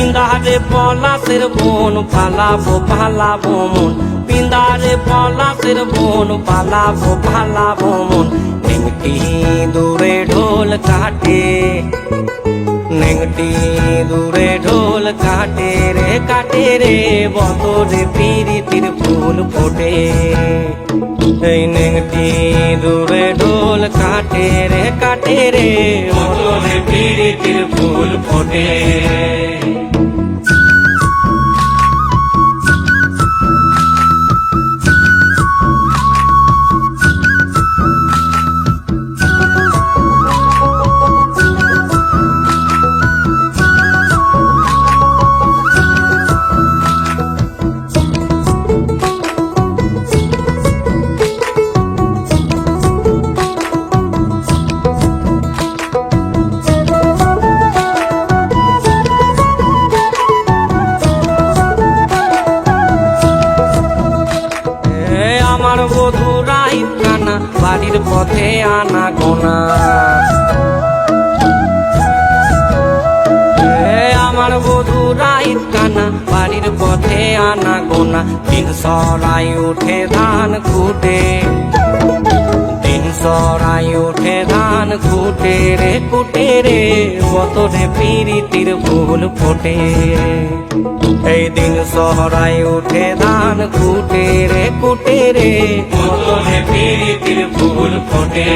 পিন্দারে পলাশের বোন, পালাবো পালাবো মন। পিন্দারে পলাশের বোন, পালাবো পালাবো মন। নেংটি দূরে ঢোল কাটে, নেংটি দূরে ঢোল কাটে রে কাটে রে। বতরে পিরিতির ফুল ফোটে, এই নেংটি দূরে ঢোল কাটে রে কাটে রে। বতরে পিরিতির ফুল ফোটে। বাড়ির পথে আনা গোনা। আমার বধু রাইত কানা, বাড়ির পথে আনা গোনা। দিন সরাই উঠে ধান কুটে দিন সরাই উঠে ধান কুটে রে কুটে রে, বতরে পিরিতির ফুল ফোটে। এই দিন সহরাই উঠে ধান কুটে রে কুটে রে ফুল ফোটে।